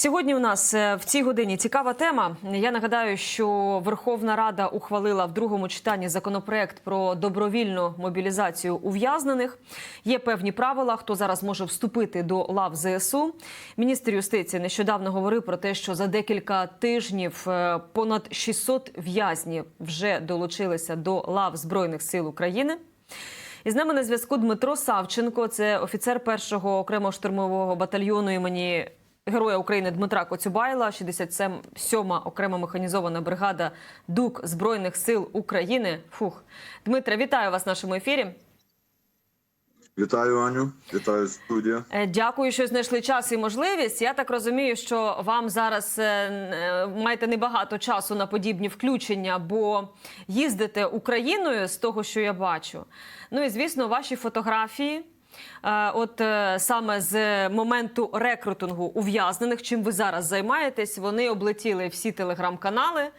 Сьогодні у нас е, в цій годині цікава тема. Я нагадаю, що Верховна Рада ухвалила в другому читанні законопроект про добровільну мобілізацію ув'язнених. Є певні правила, хто зараз може вступити до лав ЗСУ. Міністр юстиції нещодавно говорив про те, що за декілька тижнів е, понад 600 в'язнів вже долучилися до лав збройних сил України. І з нами на зв'язку Дмитро Савченко, це офіцер першого окремого штурмового батальйону імені Героя України Дмитра Коцюбайла, 67-ма окрема механізована бригада ДУК Збройних сил України. Фух, Дмитре, вітаю вас в нашому ефірі. Вітаю, Аню. Вітаю студія. Е, Дякую, що знайшли час і можливість. Я так розумію, що вам зараз е, е, маєте небагато часу на подібні включення, бо їздите Україною з того, що я бачу. Ну і звісно, ваші фотографії. Е, От е, саме з моменту рекрутингу ув'язнених, чим ви зараз займаєтесь, вони облетіли всі телеграм-канали.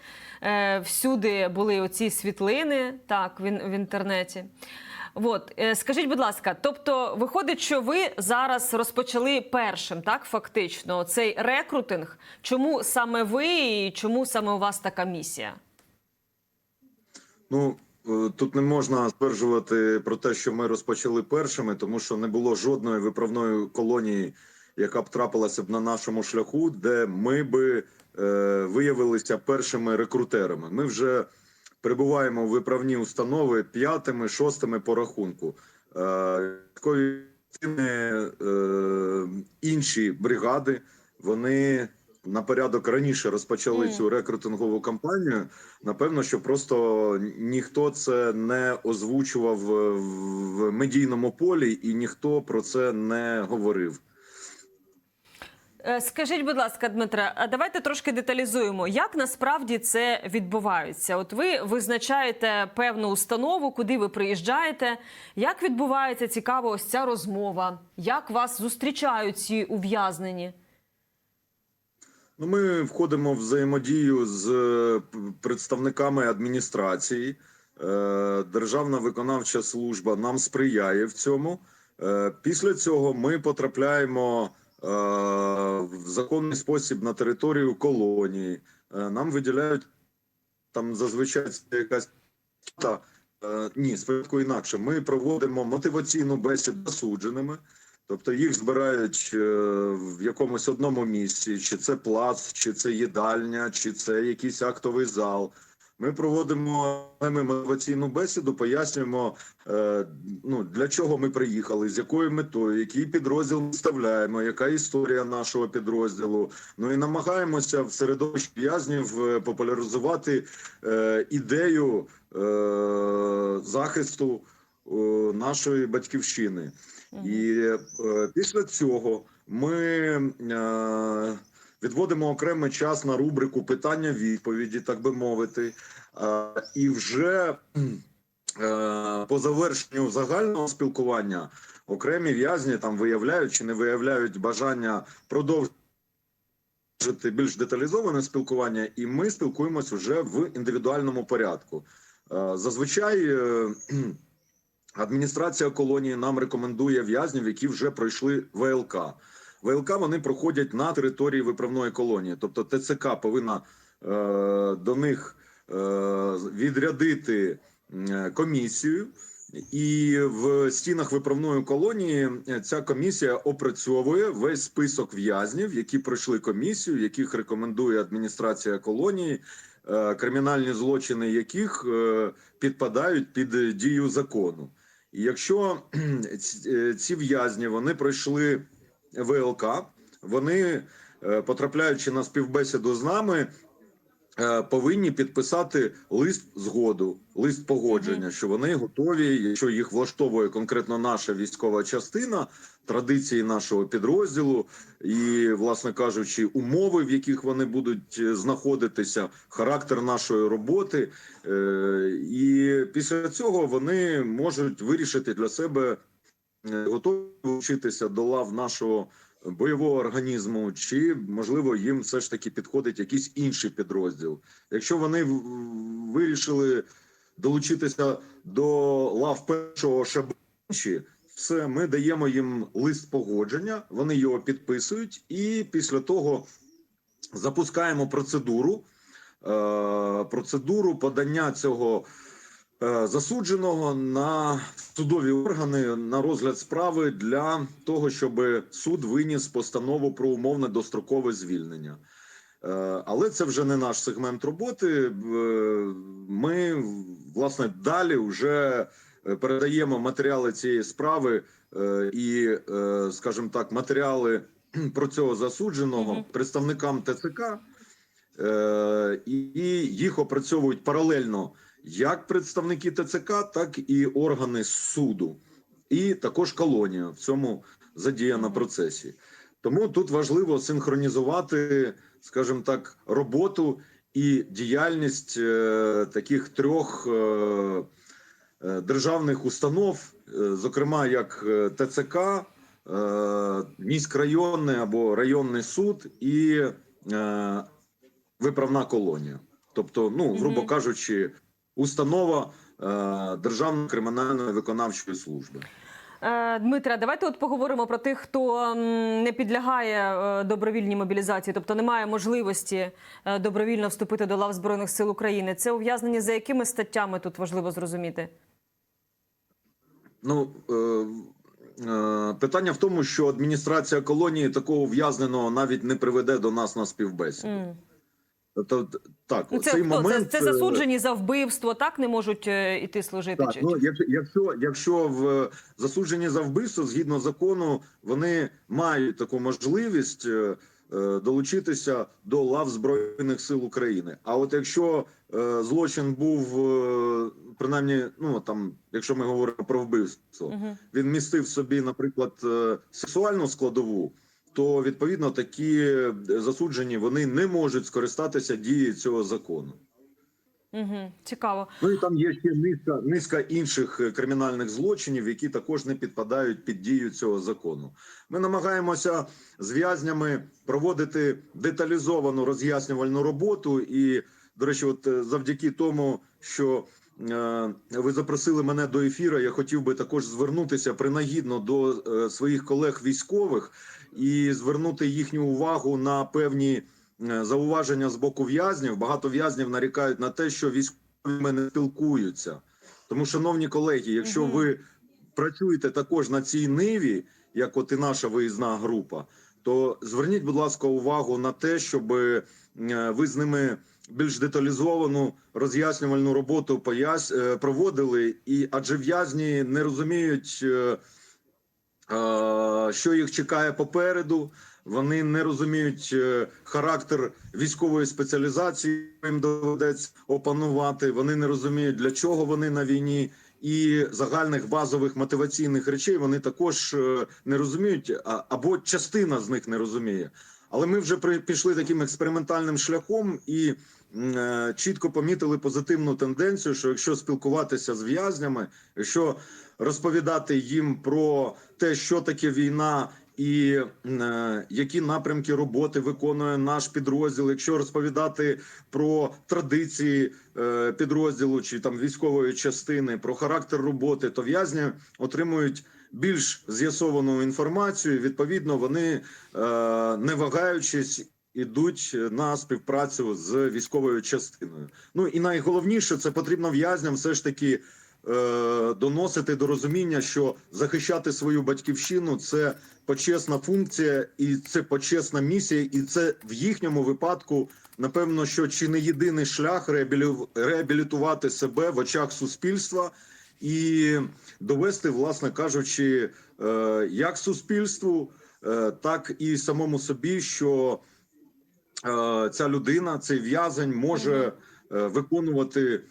Е, Всюди були оці світлини, так в, інтернеті. От скажіть, будь ласка, тобто виходить, що ви зараз розпочали першим, так фактично, цей рекрутинг. Чому саме ви і чому саме у вас така місія? Ну тут не можна стверджувати про те, що ми розпочали першими, тому що не було жодної виправної колонії, яка б трапилася б на нашому шляху, де ми би е, виявилися першими рекрутерами. Ми вже перебуваємо в виправні установи п'ятими, шостими по рахунку. Е, е, інші бригади вони на порядок раніше розпочали Мгм. цю рекрутингову кампанію. Напевно, що просто ніхто це не озвучував е, в медійному полі, і ніхто про це не говорив. Е, Скажіть, будь ласка, Дмитре, а давайте трошки деталізуємо, як насправді це відбувається. От ви визначаєте певну установу, куди ви приїжджаєте. Як відбувається цікаво ось ця розмова? Як вас зустрічають ці ув'язнені? Ну, ми входимо в взаємодію з е, представниками адміністрації. Е, Державна виконавча служба нам сприяє в цьому. Е, Після цього ми потрапляємо в законний спосіб на територію колонії. Нам виділяють там зазвичай якась та ні, спочатку інакше. Ми проводимо мотиваційну бесіду засудженими. Тобто їх збирають е, в якомусь одному місці, чи це плац, чи це їдальня, чи це якийсь актовий зал. Ми проводимо мотиваційну бесіду, пояснюємо, е, ну для чого ми приїхали, з якою метою, який підрозділ ми вставляємо, яка історія нашого підрозділу. Ну і намагаємося в середовищі в'язнів е, популяризувати ідею захисту нашої батьківщини. І е, після цього ми е, відводимо окремий час на рубрику питання-відповіді, так би мовити. Е, і вже по завершенню загального спілкування окремі в'язні там виявляють чи не виявляють бажання продовжити більш деталізоване спілкування, і ми спілкуємось вже в індивідуальному порядку. Зазвичай. Е, Адміністрація колонії нам рекомендує в'язнів, які вже пройшли ВЛК. ВЛК вони проходять на території виправної колонії. Тобто ТЦК повинна е, до них е, відрядити е, комісію, і в стінах виправної колонії ця комісія опрацьовує весь список в'язнів, які пройшли комісію, яких рекомендує адміністрація колонії, е, кримінальні злочини яких е, підпадають під дію закону. Якщо ці- е, в'язні вони пройшли ВЛК, вони, е, потрапляючи на співбесіду з нами, повинні підписати лист згоду, лист погодження, що вони готові, якщо їх влаштовує конкретно наша військова частина, традиції нашого підрозділу, і, власне кажучи, умови, в яких вони будуть е, знаходитися, характер нашої роботи. Е, І після цього вони можуть вирішити для себе, е, готові вчитися до лав нашого бойового організму, чи можливо їм все ж таки підходить якийсь інший підрозділ. Якщо вони вирішили долучитися до лав першого шабаші, все, ми даємо їм лист погодження, вони його підписують, і після того запускаємо процедуру, е, процедуру подання цього засудженого на судові органи на розгляд справи для того, щоб суд виніс постанову про умовне дострокове звільнення. Е, Але це вже не наш сегмент роботи. Е, Ми власне далі вже е, передаємо матеріали цієї справи е, і, е, скажімо так, матеріали про цього засудженого представникам ТЦК, е, і їх опрацьовують паралельно як представники ТЦК, так і органи суду, і також колонія в цьому задіяна процесі. Тому тут важливо синхронізувати, скажімо так, роботу і діяльність е, таких трьох е, е, державних установ, зокрема як ТЦК, міськрайонний або районний суд і виправна колонія. Тобто, ну, грубо кажучи, установа е, Державної кримінальної виконавчої служби. Е, Дмитре, давайте от поговоримо про тих, хто не підлягає е, добровільній мобілізації, тобто не має можливості добровільно вступити до лав Збройних сил України. Це ув'язнені за якими статтями тут важливо зрозуміти? Ну питання в тому, що адміністрація колонії такого ув'язненого навіть не приведе до нас на співбесіду. М. Тобто, так, Ну, це цей хто? момент це, це е, засуджені за вбивство, так не можуть е, іти служити? Так, Чи- ну якщо, якщо, в засуджені за вбивство, згідно закону, вони мають таку можливість е, е, долучитися до лав Збройних сил України. А от якщо е, злочин був е, принаймні, ну там, якщо ми говоримо про вбивство, Мгм. він містив собі, наприклад, е, сексуальну складову, то відповідно такі е, засуджені вони не можуть скористатися дією цього закону. Мгм. Цікаво. Ну і там є ще низка, низка інших е, кримінальних злочинів, які також не підпадають під дію цього закону. Ми намагаємося з в'язнями проводити деталізовану роз'яснювальну роботу. І, до речі, от е, завдяки тому, що е, ви запросили мене до ефіру, я хотів би також звернутися принагідно до е, своїх колег військових і звернути їхню увагу на певні е, зауваження з боку в'язнів. Багато в'язнів нарікають на те, що військові не спілкуються. Тому, шановні колеги, якщо ви працюєте також на цій ниві, як от і наша виїзна група, то зверніть, будь ласка, увагу на те, щоб е, ви з ними більш деталізовану роз'яснювальну роботу пояс... е, проводили, і адже в'язні не розуміють. Е, що їх чекає попереду. Вони не розуміють е, характер військової спеціалізації, їм доведеться опанувати. Вони не розуміють, для чого вони на війні, і загальних базових мотиваційних речей вони також е, не розуміють, або частина з них не розуміє. Але ми вже пішли таким експериментальним шляхом і чітко помітили позитивну тенденцію, що якщо спілкуватися з в'язнями, якщо розповідати їм про те, що таке війна. І е, які напрямки роботи виконує наш підрозділ, якщо розповідати про традиції е, підрозділу чи там військової частини, про характер роботи, то в'язні отримують більш з'ясовану інформацію. Відповідно, вони е, не вагаючись ідуть на співпрацю з військовою частиною. Ну і найголовніше це потрібно в'язням все ж таки доносити до розуміння, що захищати свою батьківщину це почесна функція, і це почесна місія, і це в їхньому випадку, напевно, що чи не єдиний шлях реабілітувати себе в очах суспільства і довести, власне кажучи, е, як суспільству, е, так і самому собі, що е, ця людина, цей в'язень може е, виконувати е,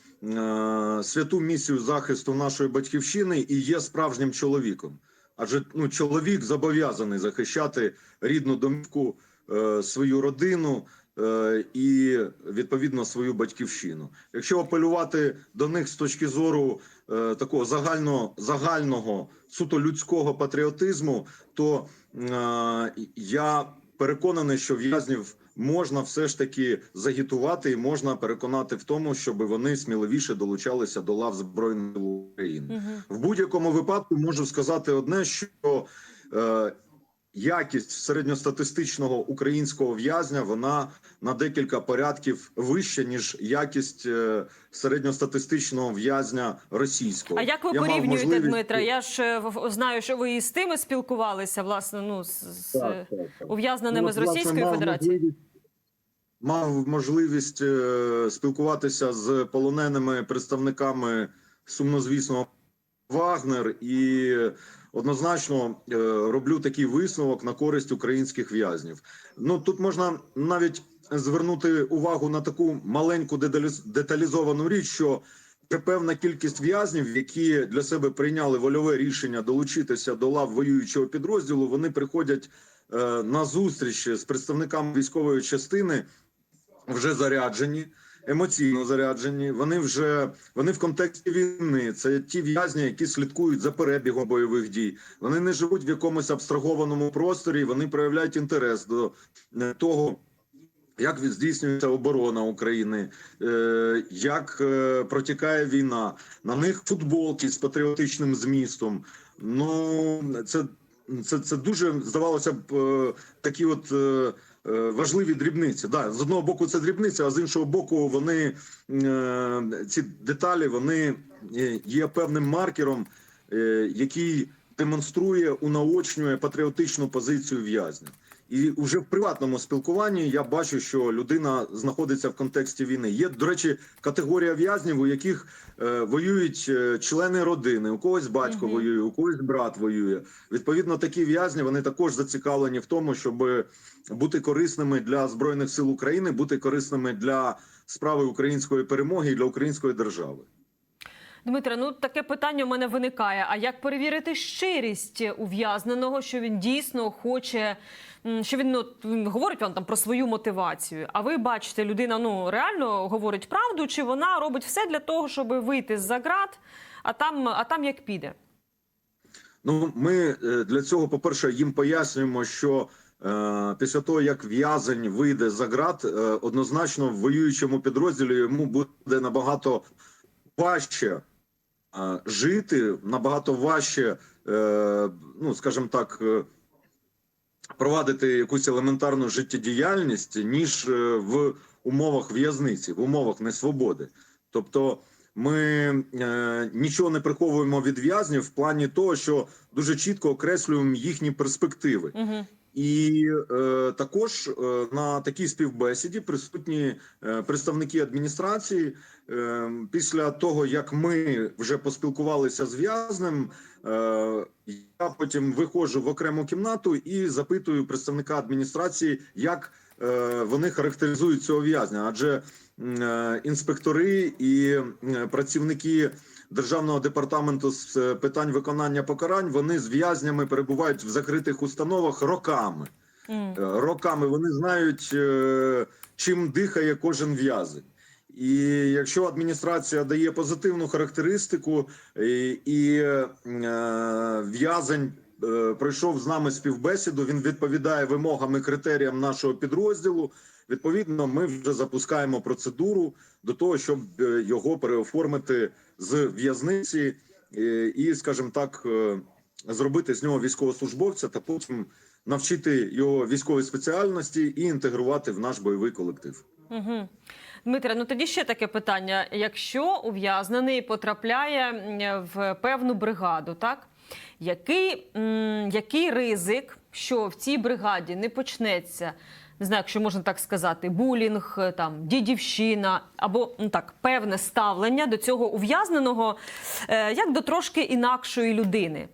святу місію захисту нашої батьківщини і є справжнім чоловіком. Адже ну, чоловік зобов'язаний захищати рідну домівку, е, свою родину е, і відповідно свою батьківщину. Якщо апелювати до них з точки зору е, такого загально, загального суто людського патріотизму, то е, я переконаний, що в'язнів можна все ж таки загітувати і можна переконати в тому, щоб вони сміливіше долучалися до лав збройних України. Угу. В будь-якому випадку можу сказати одне, що е, якість середньостатистичного українського в'язня вона на декілька порядків вища ніж якість е, середньостатистичного в'язня російського. А як ви Я порівнюєте, можливість- Дмитра? Я ж е, знаю, що ви і з тими спілкувалися, власне, ну з, з Так, так, так. ув'язненими Ну, з Російської Федерації. Мав можливість е, спілкуватися з полоненими представниками сумнозвісного Вагнер і однозначно е, роблю такий висновок на користь українських в'язнів. Ну тут можна навіть звернути увагу на таку маленьку деталіз- деталізовану річ, що вже певна кількість в'язнів, які для себе прийняли вольове рішення долучитися до лав воюючого підрозділу, вони приходять е, на зустріч з представниками військової частини вже заряджені, емоційно заряджені. Вони вже вони в контексті війни. Це ті в'язні, які слідкують за перебігом бойових дій. Вони не живуть в якомусь абстрагованому просторі. Вони проявляють інтерес до е, того. Як здійснюється оборона України, е, як е, протікає війна? На них футболки з патріотичним змістом. Ну це, це, це дуже здавалося б такі от важливі дрібниці. Да, з одного боку, це дрібниці, а з іншого боку, вони е, ці деталі вони е, є певним маркером, е, який демонструє, унаочнює патріотичну позицію в'язня. І вже в приватному спілкуванні я бачу, що людина знаходиться в контексті війни. Є, до речі, категорія в'язнів, у яких е, воюють е, члени родини, у когось батько Мгм. воює, у когось брат воює. Відповідно, такі в'язні вони також зацікавлені в тому, щоб бути корисними для збройних сил України, бути корисними для справи української перемоги і для української держави. Дмитре, ну таке питання у мене виникає. А як перевірити щирість ув'язненого, що він дійсно хоче, що він, ну, говорить вам там про свою мотивацію? А ви бачите, людина ну реально говорить правду, чи вона робить все для того, щоб вийти з за ґрат, а там, а там як піде? Ну, ми е, для цього, по-перше, їм пояснюємо, що е, після того, як в'язень вийде за ґрат, е, однозначно в воюючому підрозділі йому буде набагато важче жити, набагато важче, е, ну скажімо так, е, провадити якусь елементарну життєдіяльність, ніж е, в умовах в'язниці, в умовах несвободи. Тобто ми нічого не приховуємо від в'язнів в плані того, що дуже чітко окреслюємо їхні перспективи. Угу. І е, також е, на такій співбесіді присутні е, представники адміністрації. Е, після того як ми вже поспілкувалися з в'язнем, е, я потім виходжу в окрему кімнату і запитую представника адміністрації, як е, вони характеризують цього в'язня, адже е, інспектори і е, працівники державного департаменту з е, питань виконання покарань вони з в'язнями перебувають в закритих установах роками. Е, Роками вони знають, е, чим дихає кожен в'язень. І якщо адміністрація дає позитивну характеристику, і, і е, в'язень е, пройшов з нами співбесіду, він відповідає вимогам і критеріям нашого підрозділу. Відповідно, ми вже запускаємо процедуру до того, щоб його переоформити з в'язниці е, і, скажімо так, е, зробити з нього військовослужбовця та потім навчити його військовій спеціальності і інтегрувати в наш бойовий колектив. Угу. Дмитре, ну тоді ще таке питання: якщо ув'язнений потрапляє в певну бригаду, так який, м, який ризик, що в цій бригаді не почнеться? Не знаю, якщо можна так сказати, булінг, е, там дідівщина або ну так певне ставлення до цього ув'язненого е, як до трошки інакшої людини.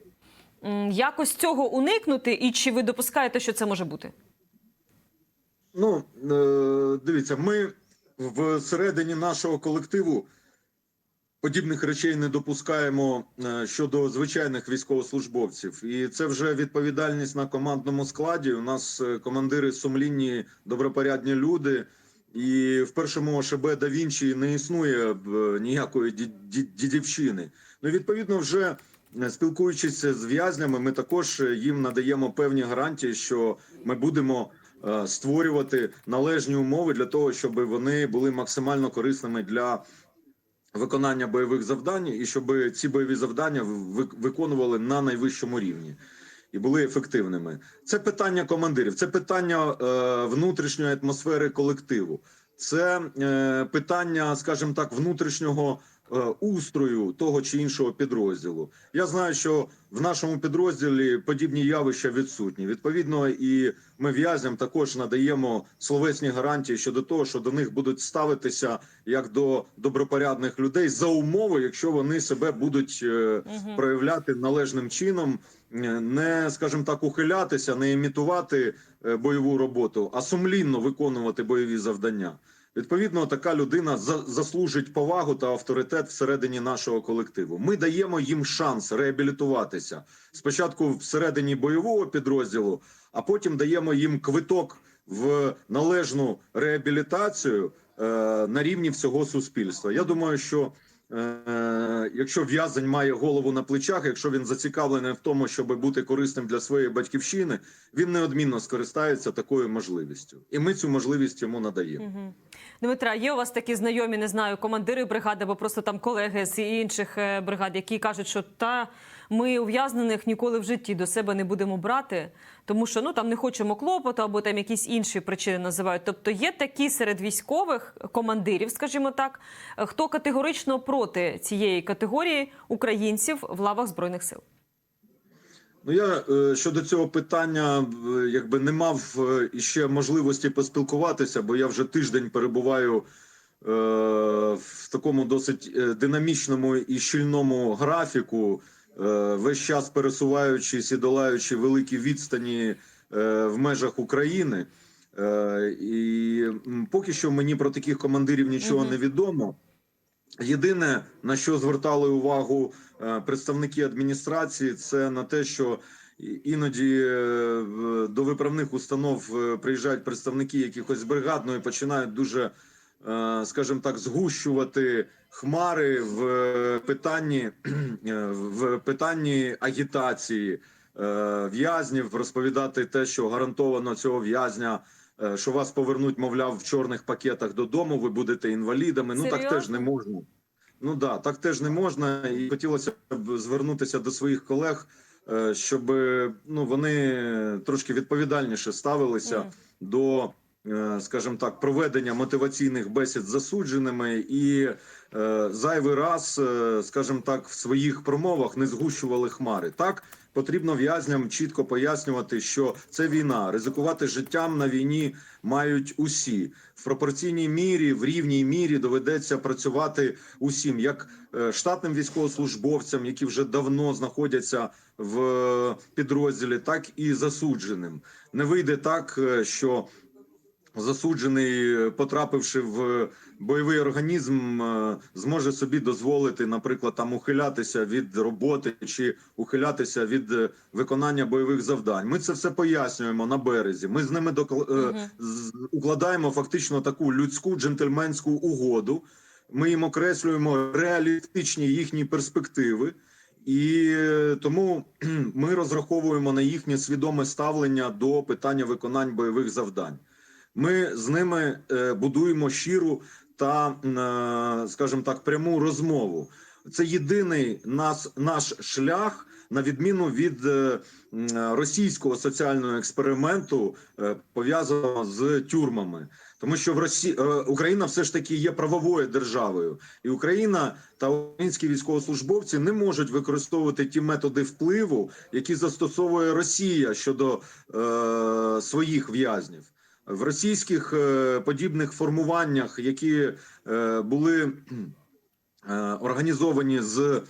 Якось цього уникнути, і чи ви допускаєте, що це може бути? Ну е, дивіться, ми всередині нашого колективу подібних речей не допускаємо е, щодо звичайних військовослужбовців, і це вже відповідальність на командному складі. У нас е, командири сумлінні, добропорядні люди. І в першому ОШБ да Вінчі не існує е, ніякої ді- ді- дідівщини. Ну, відповідно, вже спілкуючись з в'язнями, ми також їм надаємо певні гарантії, що ми будемо створювати належні умови для того, щоб вони були максимально корисними для виконання бойових завдань, і щоб ці бойові завдання ви- виконували на найвищому рівні. і були ефективними. Це питання командирів, це питання е, внутрішньої атмосфери колективу, це е, питання, скажімо так, внутрішнього устрою того чи іншого підрозділу. Я знаю, що в нашому підрозділі подібні явища відсутні. Відповідно, і ми в'язням також надаємо словесні гарантії щодо того, що до них будуть ставитися як до добропорядних людей за умови, якщо вони себе будуть е, проявляти належним чином, е, не скажімо так, ухилятися, не імітувати е, бойову роботу, а сумлінно виконувати бойові завдання. Відповідно, така людина за- заслужить повагу та авторитет всередині нашого колективу. Ми даємо їм шанс реабілітуватися спочатку всередині бойового підрозділу, а потім даємо їм квиток в належну реабілітацію е, на рівні всього суспільства. Я думаю, що якщо в'язень має голову на плечах, якщо він зацікавлений в тому, щоб бути корисним для своєї батьківщини, він неодмінно скористається такою можливістю, і ми цю можливість йому надаємо. Дмитра, є у вас такі знайомі, не знаю, командири бригади або просто там колеги з інших е, бригад, які кажуть, що та ми ув'язнених ніколи в житті до себе не будемо брати, тому що ну там не хочемо клопоту або там якісь інші причини називають. Тобто є такі серед військових командирів, скажімо так, хто категорично проти цієї категорії українців в лавах збройних сил. Ну я е, щодо цього питання е, якби не мав е, іще можливості поспілкуватися, бо я вже тиждень перебуваю в такому досить динамічному і щільному графіку, весь час пересуваючись і долаючи великі відстані е, в межах України. Е, і поки що мені про таких командирів нічого не відомо. Єдине на що звертали увагу е, представники адміністрації, це на те, що іноді е, до виправних установ е, приїжджають представники якихось бригад, ну і починають дуже, е, скажімо так, згущувати хмари в е, питанні е, в питанні агітації е, в'язнів, розповідати те, що гарантовано цього в'язня. Що вас повернуть, мовляв, в чорних пакетах додому, ви будете інвалідами. Ну так теж не можна. Ну да, так теж не можна, і хотілося б звернутися до своїх колег, щоб ну вони трошки відповідальніше ставилися Мгм. до, скажімо так, проведення мотиваційних бесід з засудженими і е, зайвий раз, е, скажімо так, в своїх промовах не згущували хмари. Так потрібно в'язням чітко пояснювати, що це війна, ризикувати життям на війні мають усі в пропорційній мірі, в рівній мірі доведеться працювати усім, як е, штатним військовослужбовцям, які вже давно знаходяться в е, підрозділі, так і засудженим. Не вийде так, е, що засуджений, е, потрапивши в бойовий організм, е, зможе собі дозволити, наприклад, там ухилятися від роботи чи ухилятися від е, виконання бойових завдань. Ми це все пояснюємо на березі. Ми з ними докл... е, Мгм. з- укладаємо фактично таку людську джентльменську угоду. Ми їм окреслюємо реалістичні їхні перспективи, і е, тому ми розраховуємо на їхнє свідоме ставлення до питання виконань бойових завдань. Ми з ними е, будуємо щиру та, е, скажімо так, пряму розмову. Це єдиний нас, наш шлях, на відміну від е, російського соціального експерименту, пов'язаного з тюрмами. Тому що в Росії Україна все ж таки є правовою державою, і Україна та українські військовослужбовці не можуть використовувати ті методи впливу, які застосовує Росія щодо е, своїх в'язнів. В російських е, подібних формуваннях, які е, були е, організовані з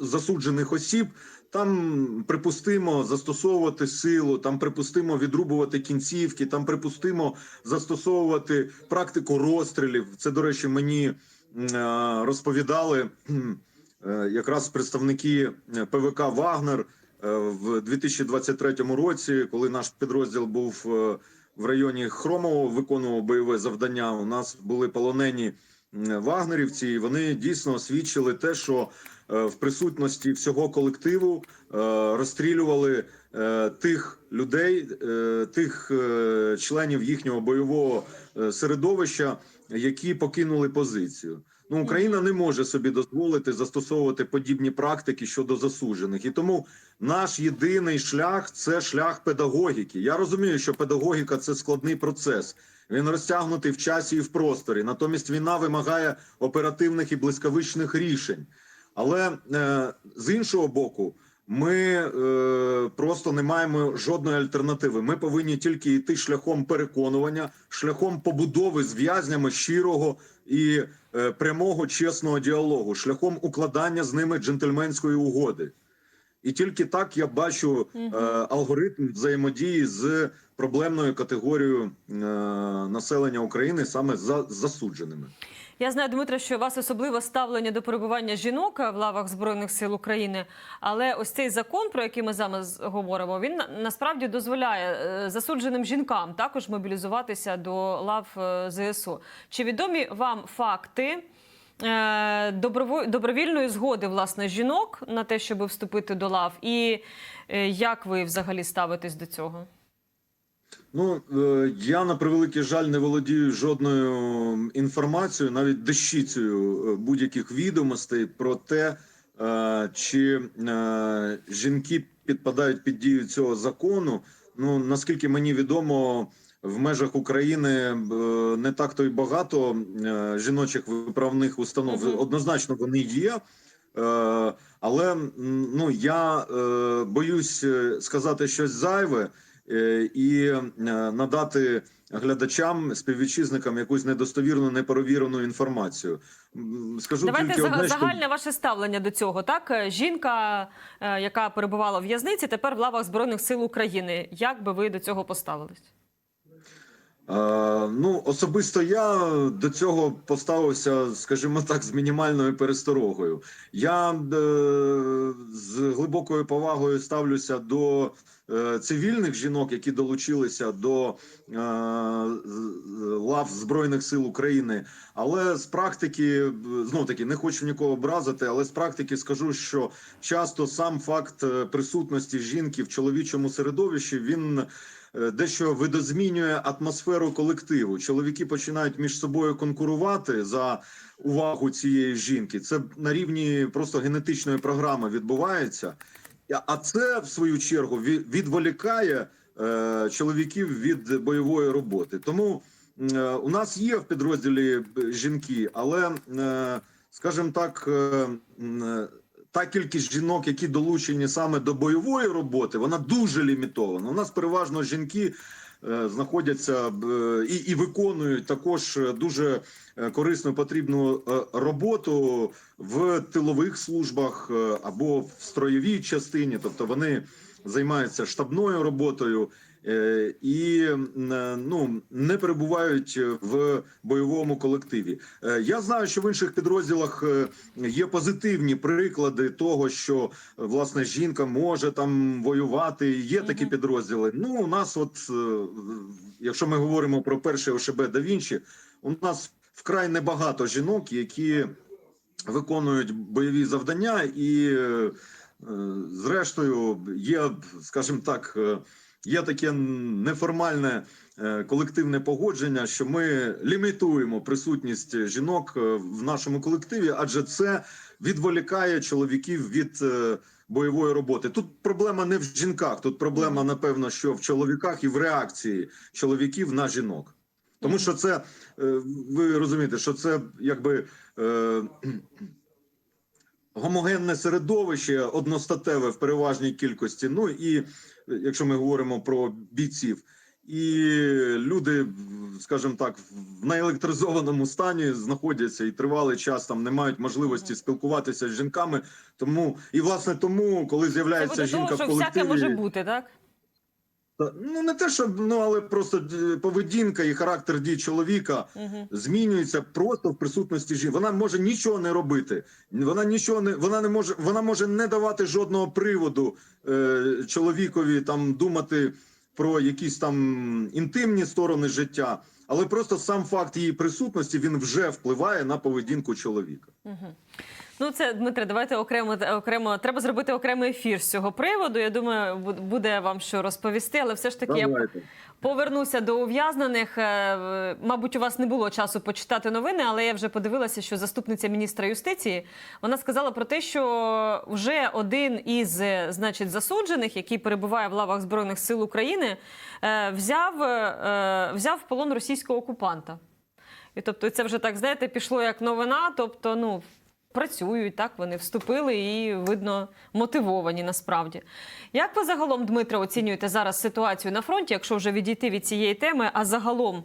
засуджених осіб, там припустимо застосовувати силу, там припустимо відрубувати кінцівки, там припустимо застосовувати практику розстрілів. Це, до речі, мені розповідали якраз представники ПВК Вагнер в 2023 році, коли наш підрозділ був е, в районі Хромового, виконував бойове завдання. У нас були полонені вагнерівці, і вони дійсно свідчили те, що е, в присутності всього колективу е, розстрілювали е, тих людей, е, тих е, членів їхнього бойового е, середовища, які покинули позицію. Ну, Україна не може собі дозволити застосовувати подібні практики щодо засуджених, і тому наш єдиний шлях це шлях педагогіки. Я розумію, що педагогіка це складний процес. Він розтягнутий в часі і в просторі. Натомість війна вимагає оперативних і блискавичних рішень. Але е, з іншого боку, ми е, просто не маємо жодної альтернативи. Ми повинні тільки йти шляхом переконування, шляхом побудови з в'язнями щирого і прямого чесного діалогу, шляхом укладання з ними джентльменської угоди. І тільки так я бачу е, алгоритм взаємодії з проблемною категорією е, населення України саме за засудженими. Я знаю, Дмитро, що у вас особливе ставлення до перебування жінок в лавах збройних сил України. Але ось цей закон, про який ми зараз говоримо, він насправді дозволяє е, засудженим жінкам також мобілізуватися до лав е, ЗСУ. Чи відомі вам факти? е, Добровільної згоди власне жінок на те, щоб вступити до лав, і е, як ви взагалі ставитесь до цього? Ну е, я на превеликий жаль не володію жодною інформацією, навіть дещицею е, будь-яких відомостей про те, е, чи жінки підпадають під дію цього закону. Ну наскільки мені відомо, в межах України не так то й багато жіночих виправних установ. Однозначно вони є. Але ну я боюсь сказати щось зайве і е, надати глядачам, співвітчизникам якусь недостовірну, неперевірену інформацію. Скажу Давайте тільки одне, що загальне ваше ставлення до цього. Так, Е, жінка, е, яка перебувала в в'язниці, тепер в лавах збройних сил України. Як би ви до цього поставились? Е, Ну, особисто я до цього поставився, скажімо так, з мінімальною пересторогою. Я е, з глибокою повагою ставлюся до е, цивільних жінок, які долучилися до е, лав Збройних сил України. Але з практики, знов таки, не хочу нікого образити, але з практики скажу, що часто сам факт е, присутності жінки в чоловічому середовищі він е, дещо видозмінює атмосферу колективу. Чоловіки починають між собою конкурувати за увагу цієї жінки. Це на рівні просто генетичної програми відбувається. А- це в свою чергу відволікає е, чоловіків від бойової роботи. Тому е, у нас є в підрозділі е, жінки, але, скажімо так, та кількість жінок, які долучені саме до бойової роботи, вона дуже лімітована. У нас переважно жінки. Е, Знаходяться е, і, і виконують також е, дуже корисну потрібну роботу в тилових службах або в строєвій частині, тобто вони займаються штабною роботою і е, ну не перебувають в бойовому колективі. Е, Я знаю, що в інших підрозділах е, є позитивні приклади того, що е, власне жінка може там воювати. Є такі підрозділи. Ну у нас, от е, якщо ми говоримо про перше ОШБ да Вінчі, у нас вкрай небагато жінок, які виконують бойові завдання, і е, е, зрештою є, скажімо так, е, є таке неформальне е, колективне погодження, що ми лімітуємо присутність жінок е, в нашому колективі, адже це відволікає чоловіків від е, бойової роботи. Тут проблема не в жінках, тут проблема, напевно, що в чоловіках і в реакції чоловіків на жінок. Тому що це ви розумієте, що це якби е, гомогенне середовище, одностатеве в переважній кількості. Ну і якщо ми говоримо про бійців, і люди, скажімо так, в наелектризованому стані знаходяться і тривалий час там не мають можливості спілкуватися з жінками. Тому і власне тому, коли з'являється жінка, того, жінка в що колективі, всяке може бути, так? Ну не те, щоб ну але просто е, поведінка і характер дій чоловіка Угу. змінюється просто в присутності жінки. Вона може нічого не робити. Вона нічого не вона не може. Вона може не давати жодного приводу е, чоловікові там думати про якісь там інтимні сторони життя, але просто сам факт її присутності він вже впливає на поведінку чоловіка. Угу. Ну, це Дмитре, давайте окремо окремо. Треба зробити окремий ефір з цього приводу. Я думаю, буде вам що розповісти, але все ж таки я Повернуся до ув'язнених. Е, Мабуть, у вас не було часу почитати новини, але я вже подивилася, що заступниця міністра юстиції вона сказала про те, що вже один із е, значить засуджених, який перебуває в лавах збройних сил України, е, взяв, взяв в полон російського окупанта. І тобто, це вже так знаєте, пішло як новина. Тобто, ну працюють так, вони вступили і видно мотивовані насправді. Як ви загалом, Дмитро, оцінюєте зараз ситуацію на фронті, якщо вже відійти від цієї теми? А загалом,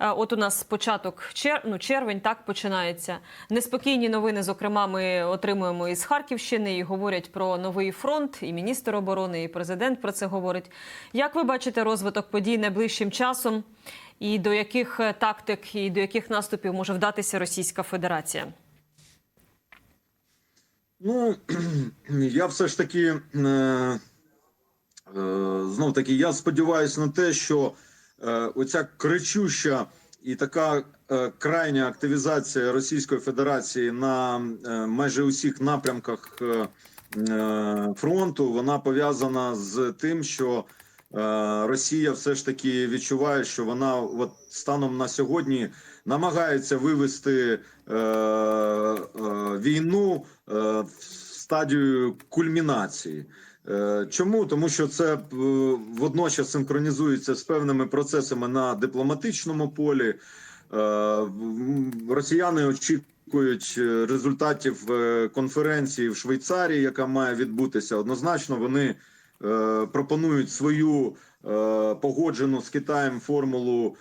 е, от у нас початок чер... ну, червень, так починається. Неспокійні новини. Зокрема, ми отримуємо із Харківщини і говорять про новий фронт. І міністр оборони, і президент про це говорить. Як ви бачите розвиток подій найближчим часом? І до яких е, тактик і до яких наступів може вдатися Російська Федерація? Ну, я все ж таки е, е, знов таки, я сподіваюся на те, що е, оця кричуща і така е, крайня активізація Російської Федерації на е, майже усіх напрямках е, е, фронту, вона пов'язана з тим, що е, Росія все ж таки відчуває, що вона от станом на сьогодні намагається вивести е, е, війну е, в стадію кульмінації. Е, Чому? Тому що це е, водночас синхронізується з певними процесами на дипломатичному полі. Е, Росіяни очікують результатів конференції в Швейцарії, яка має відбутися. Однозначно, вони пропонують свою погоджену з Китаєм формулу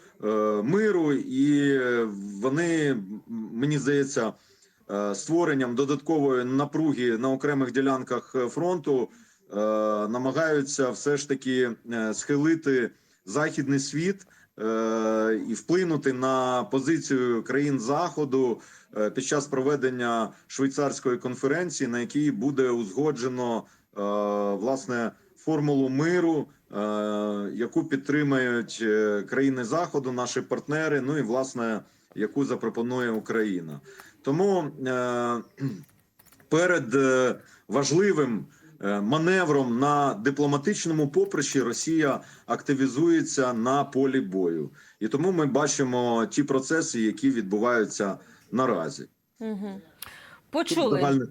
миру, і е, вони, мені здається, е, створенням додаткової напруги на окремих ділянках е, фронту е, намагаються все ж таки е, схилити західний світ е, і вплинути на позицію країн заходу е, під час проведення швейцарської конференції, на якій буде узгоджено е, власне формулу миру, е, яку підтримають е, країни заходу, наші партнери. Ну і власне яку запропонує Україна. Тому е, перед важливим маневром на дипломатичному поприщі Росія активізується на полі бою, і тому ми бачимо ті процеси, які відбуваються наразі. Угу. Почули.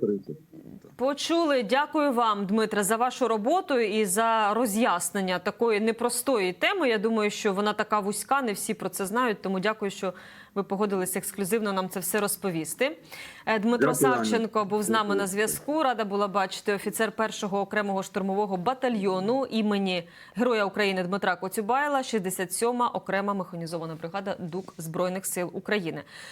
Почули. Дякую вам, Дмитре, за вашу роботу і за роз'яснення такої непростої теми. Я думаю, що вона така вузька, не всі про це знають. Тому дякую, що ви погодилися ексклюзивно нам це все розповісти. Е, Дмитро Дякую, Савченко був з нами Дякую. на зв'язку. Рада була бачити офіцер першого окремого штурмового батальйону імені Героя України Дмитра Коцюбайла, 67-ма окрема механізована бригада ДУК Збройних сил України.